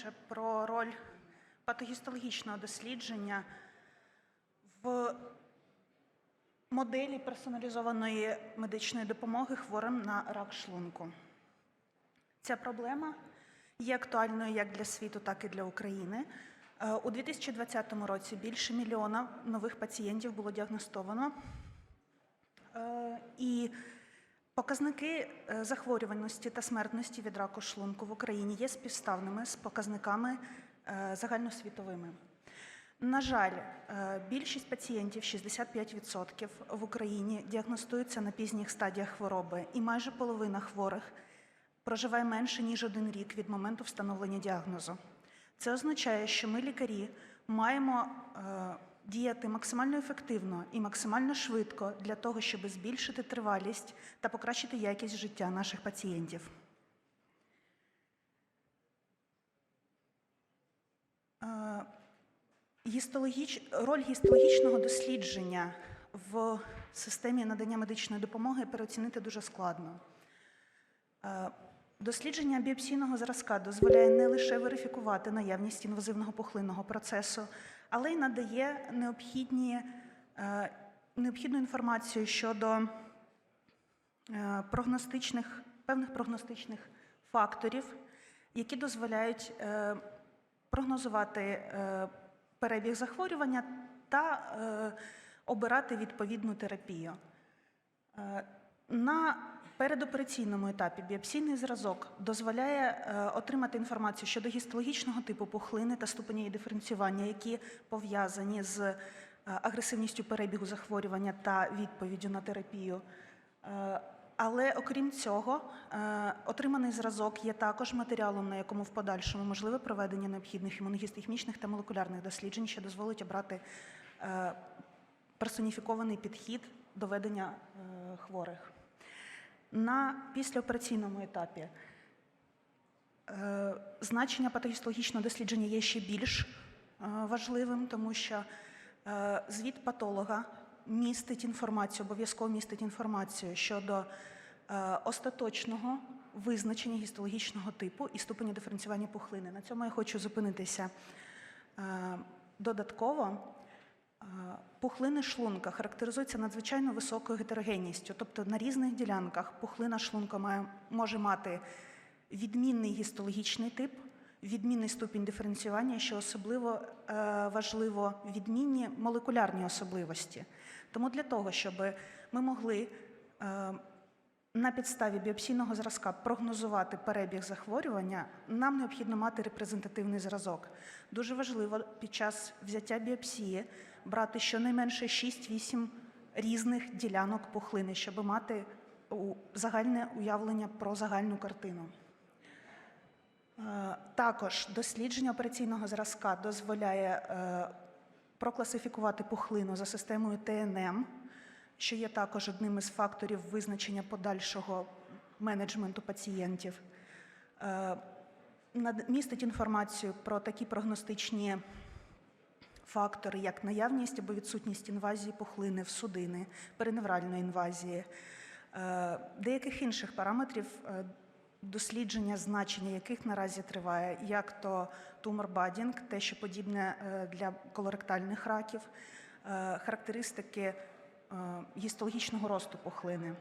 детальніше про роль патогістологічного дослідження в моделі персоналізованої медичної допомоги хворим на рак шлунку. Ця проблема є актуальною як для світу, так і для України. Е, У 2020 році більше мільйона нових пацієнтів було діагностовано. Е, І показники е, захворюваності та смертності від раку шлунку в Україні є співставними з показниками е, загальносвітовими. На жаль, е, більшість пацієнтів, 65% в Україні, діагностуються на пізніх стадіях хвороби, і майже половина хворих проживає менше ніж один рік від моменту встановлення діагнозу. Це означає, що ми, лікарі, маємо діяти максимально ефективно і максимально швидко для того, щоб збільшити тривалість та покращити якість життя наших пацієнтів. Е, Гістологіч... Роль гістологічного дослідження в системі надання медичної допомоги переоцінити дуже складно. Е, Дослідження біопсійного зразка дозволяє не лише верифікувати наявність інвазивного пухлинного процесу, але й надає необхідні, е, необхідну інформацію щодо е, прогностичних, певних прогностичних факторів, які дозволяють е, прогнозувати перебіг захворювання та обирати відповідну терапію. На передопераційному етапі біопсійний зразок дозволяє е, отримати інформацію щодо гістологічного типу пухлини та ступеня її диференціювання, які пов'язані з е, агресивністю перебігу захворювання та відповіддю на терапію. Е, Але окрім цього, отриманий зразок є також матеріалом, на якому в подальшому можливе проведення необхідних імуногістохімічних та молекулярних досліджень, що дозволить обрати персоніфікований підхід до ведення хворих. На післяопераційному етапі е, значення патогістологічного дослідження є ще більш е, важливим, тому що е, звіт патолога містить інформацію, обов'язково містить інформацію щодо остаточного визначення гістологічного типу і ступеня диференціювання пухлини. На цьому я хочу зупинитися додатково. Пухлини шлунка характеризуються надзвичайно високою гетерогенністю, тобто на різних ділянках пухлина шлунка має, може мати відмінний гістологічний тип, відмінний ступінь диференціювання, що особливо е, важливо, відмінні молекулярні особливості. Тому для того, щоб ми могли е, на підставі біопсійного зразка прогнозувати перебіг захворювання, нам необхідно мати репрезентативний зразок. Дуже важливо під час взяття біопсії брати щонайменше 6-8 різних ділянок пухлини, щоб мати загальне уявлення про загальну картину. Е, Також дослідження операційного зразка дозволяє е, прокласифікувати пухлину за системою ТНМ, що є також одним із факторів визначення подальшого менеджменту пацієнтів. Е, Містить інформацію про такі прогностичні фактори, як наявність або відсутність інвазії пухлини в судини, периневральної інвазії, е, деяких інших параметрів, е, дослідження значення яких наразі триває, як то тумор-бадінг, те, що подібне е, для колоректальних раків, характеристики гістологічного росту пухлини.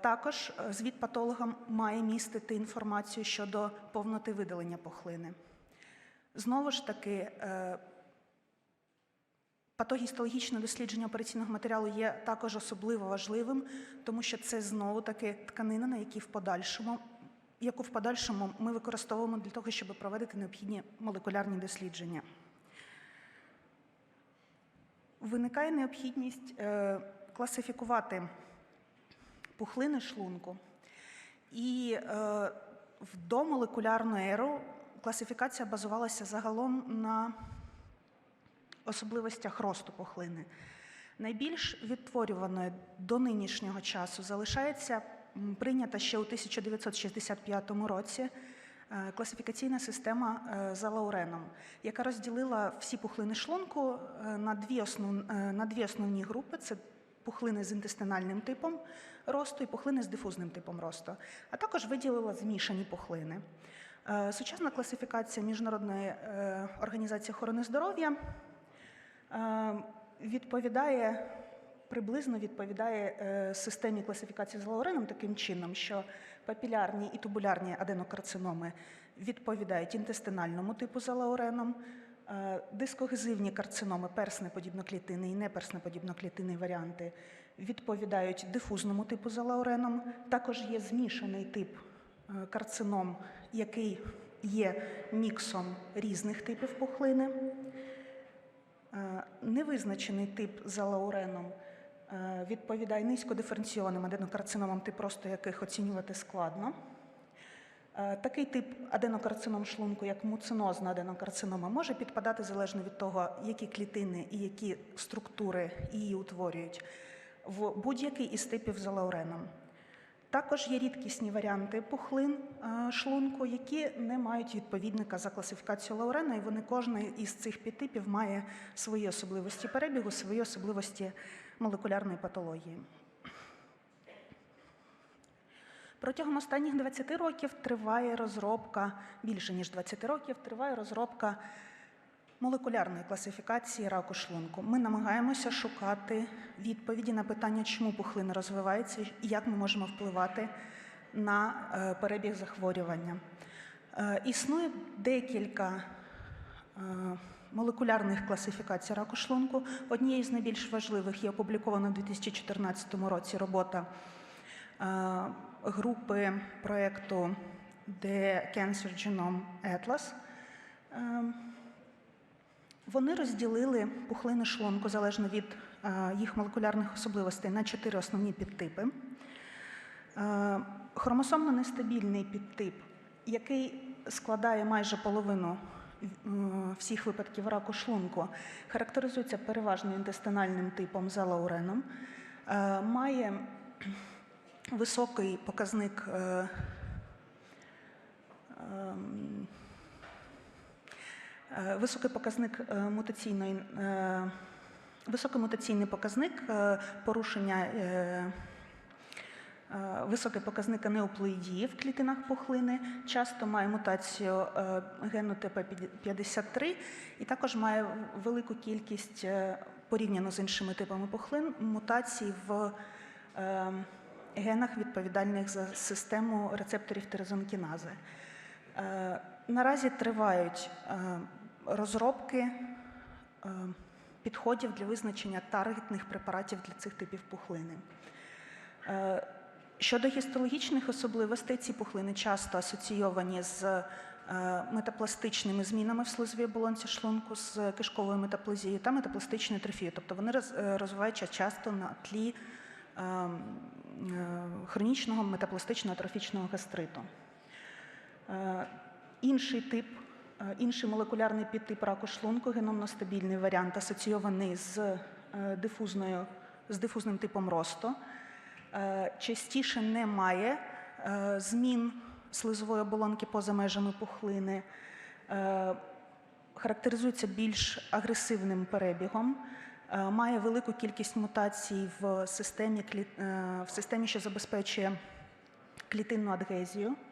Також звіт патолога має містити інформацію щодо повноти видалення пухлини. Знову ж таки, патогістологічне дослідження операційного матеріалу є також особливо важливим, тому що це знову таки тканина, на якій в подальшому, яку в подальшому ми використовуємо для того, щоб проводити необхідні молекулярні дослідження. Виникає необхідність е, класифікувати пухлини шлунку. І е, в домолекулярну еру класифікація базувалася загалом на особливостях росту пухлини. Найбільш відтворюваною до нинішнього часу залишається прийнята ще у 1965 році е, класифікаційна система е, за Лауреном, яка розділила всі пухлини шлунку е, на дві, основ... на дві основні групи: це пухлини з інтестинальним типом росту і пухлини з дифузним типом росту, а також виділила змішані пухлини. Сучасна класифікація Міжнародної організації охорони здоров'я відповідає приблизно відповідає е, системі класифікації з Лауреном таким чином, що папілярні і тубулярні аденокарциноми відповідають інтестинальному типу за Лауреном, е, дискогезивні карциноми, перснеподібноклітинний і неперснеподібноклітинний варіанти відповідають дифузному типу за Лауреном. Також є змішаний тип е, карцином, який є міксом різних типів пухлини. Е, Невизначений тип за лауреном е, відповідає низькодиференційованим аденокарциномам, тип просто яких оцінювати складно. Е, Такий тип аденокарцином шлунку, як муцинозна аденокарцинома, може підпадати залежно від того, які клітини і які структури її утворюють в будь-який із типів за лауреном. Також є рідкісні варіанти пухлин е, шлунку, які не мають відповідника за класифікацією Лаурена, і вони кожний із цих підтипів має свої особливості перебігу, свої особливості молекулярної патології. Протягом останніх 20 років триває розробка, більше ніж 20 років, триває розробка молекулярної класифікації раку шлунку. Ми намагаємося шукати відповіді на питання, чому пухлина розвивається і як ми можемо впливати на е, перебіг захворювання. Е, Існує декілька е, молекулярних класифікацій раку шлунку. Однією з найбільш важливих є опублікована у 2014 році робота групи проєкту The Cancer Genome Atlas. Вони розділили пухлини шлунку залежно від е, їх молекулярних особливостей на чотири основні підтипи. Е, Хромосомно нестабільний підтип, який складає майже половину е, всіх випадків раку шлунку, характеризується переважно інтестинальним типом за лауреном, має високий показник. Е, Високий показник е, мутаційної, е, високий мутаційний показник порушення, високий показник анеуплоїдії в клітинах пухлини, часто має мутацію гену ТП53 і також має велику кількість порівняно з іншими типами пухлин мутацій в генах, відповідальних за систему рецепторів тирозонкінази. Наразі тривають розробки е, підходів для визначення таргетних препаратів для цих типів пухлини. Е, Щодо гістологічних особливостей, ці пухлини часто асоційовані з е, метапластичними змінами в слизовій оболонці шлунку, з кишковою метаплазією та метапластичною атрофією. Тобто вони розвиваються часто на тлі хронічного метапластичного атрофічного гастриту. Інший тип, інший молекулярний підтип раку шлунку, геномно-стабільний варіант, асоційований з, е, дифузною, з дифузним типом росту, е, частіше не має е, змін слизової оболонки поза межами пухлини, е, характеризується більш агресивним перебігом, е, має велику кількість мутацій в системі, е, в системі що забезпечує клітинну адгезію. е,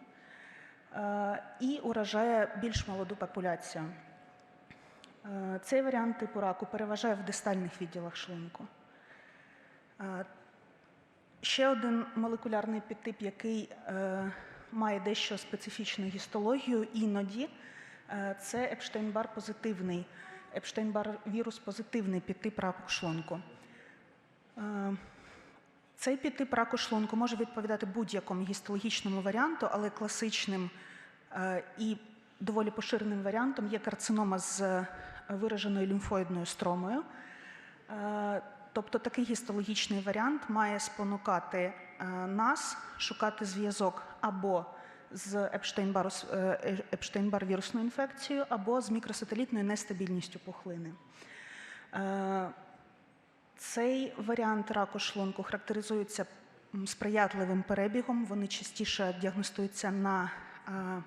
і уражає більш молоду популяцію. Е, Цей варіант типу раку переважає в дистальних відділах шлунку. Е, Ще один молекулярний підтип, який е, має дещо специфічну гістологію, іноді е, це Епштейн-Бар позитивний, Епштейн-Бар вірус позитивний підтип раку шлунку. Цей підтип раку шлунку може відповідати будь-якому гістологічному варіанту, але класичним е, і доволі поширеним варіантом є карцинома з е, вираженою лімфоїдною стромою. Е, Тобто такий гістологічний варіант має спонукати нас шукати зв'язок або з Епштейн-Бар вірусною інфекцією, або з мікросателітною нестабільністю пухлини. Цей варіант раку шлунку характеризується сприятливим перебігом. Вони частіше діагностуються на е,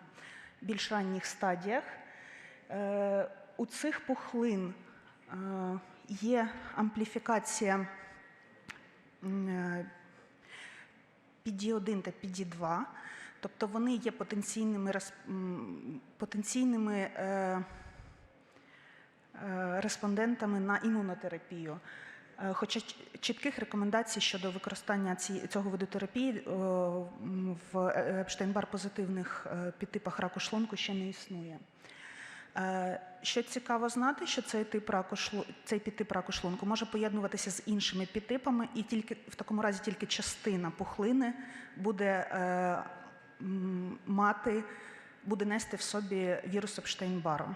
більш ранніх стадіях. Е, У цих пухлин е, є ампліфікація м, е, PD1 та PD2. Тобто вони є потенційними, потенційними респондентами на імунотерапію. Е, Хоча чітких рекомендацій щодо використання цього виду терапії е, в Епштейн-Бар позитивних е, підтипах раку шлунку ще не існує. Е, Що цікаво знати, що цей тип раку цей підтип раку шлунку може поєднуватися з іншими підтипами, і тільки в такому разі тільки частина пухлини буде е, мати, буде нести в собі вірус Епштейн-Бару.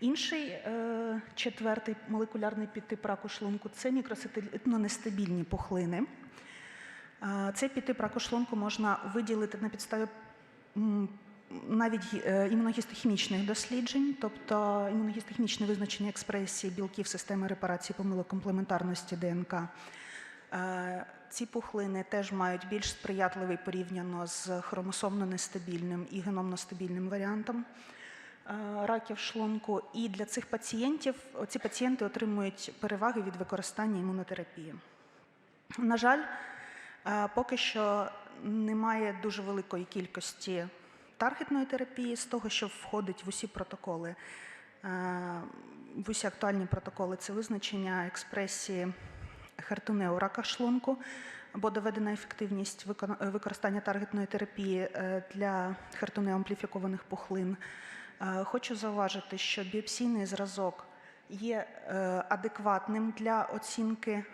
Інший е, четвертий молекулярний підтип раку шлунку це мікросателітно нестабільні пухлини. Е, Цей підтип раку шлунку можна виділити на підставі навіть е, імуногістохімічних досліджень, тобто імуногістохімічне визначення експресії білків системи репарації помилок комплементарності ДНК. Ці пухлини теж мають більш сприятливий порівняно з хромосомно нестабільним і геномно стабільним варіантом раків шлунку. І для цих пацієнтів ці пацієнти отримують переваги від використання імунотерапії. На жаль, е, поки що немає дуже великої кількості таргетної терапії з того, що входить в усі протоколи. Е, В усі актуальні протоколи це визначення експресії хертуне у раках шлунку, або доведена ефективність використання таргетної терапії е, для хертуне ампліфікованих пухлин. Е, Хочу зауважити, що біопсійний зразок є е, адекватним для оцінки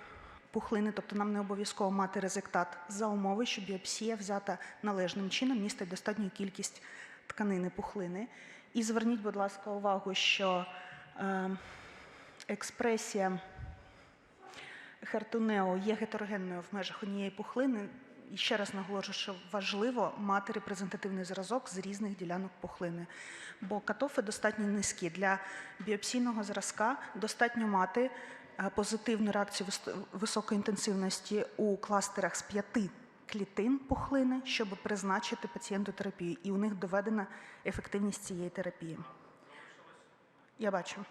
пухлини, тобто нам не обов'язково мати результат за умови, що біопсія взята належним чином, містить достатню кількість тканини пухлини. І зверніть, будь ласка, увагу, що е, експресія хертунео є гетерогенною в межах однієї пухлини. І ще раз наголошую, що важливо мати репрезентативний зразок з різних ділянок пухлини, бо катофи достатньо низькі. Для біопсійного зразка достатньо мати е, позитивну реакцію вис- високої інтенсивності у кластерах з п'яти клітин пухлини, щоб призначити пацієнту терапію. І у них доведена ефективність цієї терапії. Я бачу.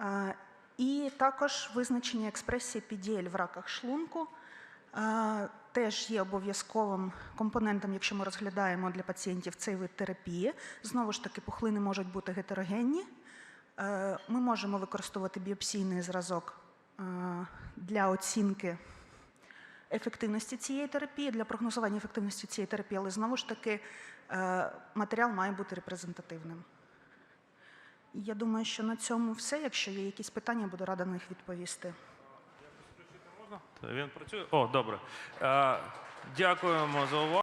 Е, І також визначення експресії PDL в раках шлунку теж є обов'язковим компонентом, якщо ми розглядаємо для пацієнтів цей вид терапії. Знову ж таки, пухлини можуть бути гетерогенні. Е, Ми можемо використовувати біопсійний зразок е, для оцінки ефективності цієї терапії, для прогнозування ефективності цієї терапії, але знову ж таки е, матеріал має бути репрезентативним. Я думаю, що на цьому все. Якщо є якісь питання, буду рада на них відповісти. Та Він працює. О, добре. Е, Дякуємо за увагу.